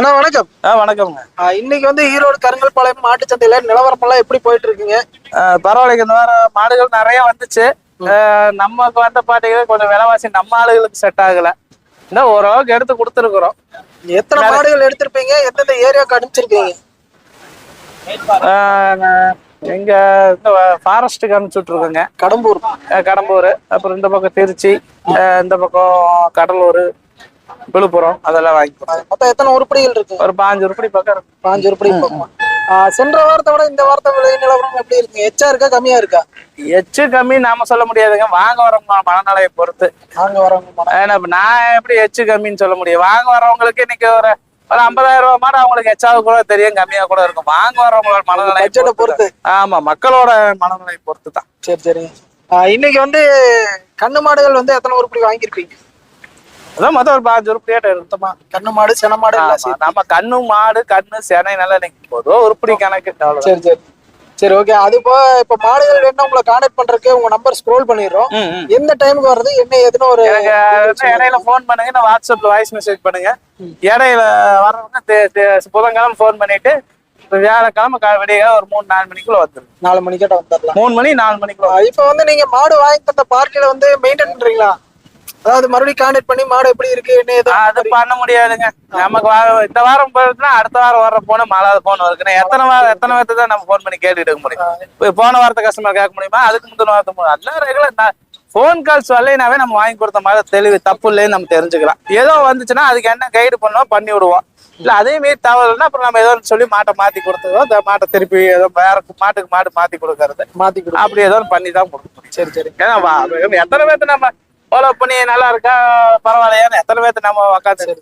அண்ணா வணக்கம். ஆ வணக்கம்ங்க. இன்னைக்கு வந்து ஈரோடு கருங்கல்பாளையம் மாட்டுச் சந்தையில நிலவரம் எல்லாம் எப்படி போயிட்டு இருக்குங்க பரவாயில்லைங்க. இந்த வாரம் மாடுகள் நிறைய வந்துச்சு. நமக்கு வந்த பாட்டிகள் கொஞ்சம் விலைவாசி நம்ம ஆளுகளுக்கு செட் ஆகல. இந்த ஓரளவுக்கு எடுத்து கொடுத்துருக்குறோம். எத்தனை மாடுகள் எடுத்திருப்பீங்க? எந்தெந்த ஏரியாவுக்கு அனுப்பிச்சிருக்கீங்க? எங்க இந்த ஃபாரஸ்ட்டுக்கு அனுப்பிச்சுட்ருக்கோங்க. கடம்பூர். கடம்பூர். அப்புறம் இந்த பக்கம் திருச்சி இந்த பக்கம் கடலூர். விழுப்புரம் அதெல்லாம் வாங்கி ஆ, மொத்தம் எத்தனை உருப்படிகள் இருக்கு? ஒரு பாஞ்சு உருப்படி பக்கம் இருக்கு. பாஞ்சு உருப்படி பக்கம். சென்ற வாரத்தை விட இந்த வாரத்தை விலை நிலவரம் எப்படி இருக்குங்க எச்சா இருக்கா கம்மியா இருக்கா? எச்சு கம்மி நாம சொல்ல முடியாதுங்க. வாங்க வரவங்க மனநிலையை பொறுத்து. நாங்க வரவங்க. ஏன்னா நான் எப்படி எச்சு கம்மின்னு சொல்ல முடியும்? வாங்க வரவங்களுக்கு இன்னைக்கு ஒரு ஒரு ஐம்பதாயிரம் ரூபாய் மாதிரி அவங்களுக்கு எச்சாவது கூட தெரியும் கம்மியா கூட இருக்கும். வாங்க வரவங்களோட மனநிலை பட்ஜெட்டை பொறுத்து. ஆமா மக்களோட மனநிலை பொறுத்து தான் சரி சரி. ஆ, இன்னைக்கு வந்து கண்ணு மாடுகள் வந்து எத்தனை உருப்படி வாங்கியிருப்பீங்க? அதான் மொத்தம் ஒரு பாஞ்சு உருப்படியாட்ட இருந்தோமா கண்ணு மாடு சென மாடு. நம்ம கண்ணு மாடு கண்ணு செனை நல்லா இன்னைக்கு பொதுவா உருப்படி கணக்கு. சரி சரி. சரி ஓகே அது போக இப்ப மாடுகள் வேணும் உங்களை கான்டாக்ட் பண்றதுக்கு உங்க நம்பர் ஸ்க்ரோல் பண்ணிடுறோம். எந்த டைமுக்கு வர்றது என்ன ஏதுன்னு ஒரு இடையில ஃபோன் பண்ணுங்க நான் வாட்ஸ்அப்ல வாய்ஸ் மெசேஜ் பண்ணுங்க. இடையில வர்றவங்க புதன்கிழமை ஃபோன் பண்ணிட்டு வியாழக்கிழமை விடிய ஒரு மூணு நாலு மணிக்குள்ள வந்துடும் நாலு மணிக்கிட்ட வந்துடலாம். மூணு மணி நாலு மணிக்குள்ள இப்ப வந்து நீங்க மாடு வாங்கி தந்த பார்ட்டியில வந்து மெயின்டைன் பண்றீங்களா? அதாவது மறுபடியும் கான்டாக்ட் பண்ணி மாடு எப்படி இருக்கு என்ன ஏது அது பண்ண முடியாதுங்க. நமக்கு இந்த வாரம் போயிட்டுனா அடுத்த வாரம் வர்ற போன மாலாத போன் இருக்குன்னா. எத்தனை வாரம் எத்தனை வாரத்தை தான் நம்ம ஃபோன் பண்ணி கேட்டுட்டு இருக்க முடியும்? இப்ப போன வாரத்தை கஸ்டமர் கேட்க முடியுமா? அதுக்கு முந்தின வாரத்தை மு- அதெல்லாம் ரெகுலர் ஃபோன் கால்ஸ் வரலைனாவே நம்ம வாங்கி கொடுத்த மாதிரி தெளிவு தப்பு இல்லைன்னு நம்ம தெரிஞ்சுக்கலாம். ஏதோ வந்துச்சுன்னா அதுக்கு என்ன கைடு பண்ணோம் பண்ணி விடுவோம். இல்ல அதே மாரி தவறுனா அப்புறம் நம்ம ஏதோ சொல்லி மாட்டை மாத்தி கொடுத்ததோ இந்த மாட்டை திருப்பி ஏதோ வேற மாட்டுக்கு மாடு மாத்தி கொடுக்கறது. மாத்தி கொடு அப்படி ஏதோ பண்ணி தான் கொடுக்க முடியும். சரி சரி. ஏன்னா எத்தனை பேர்த்த நம்ம ஃபாலோ பண்ணி நல்லா இருக்கா? பரவாயில்லையான்னு எத்தனை பேர்த்து நம்ம உக்காந்து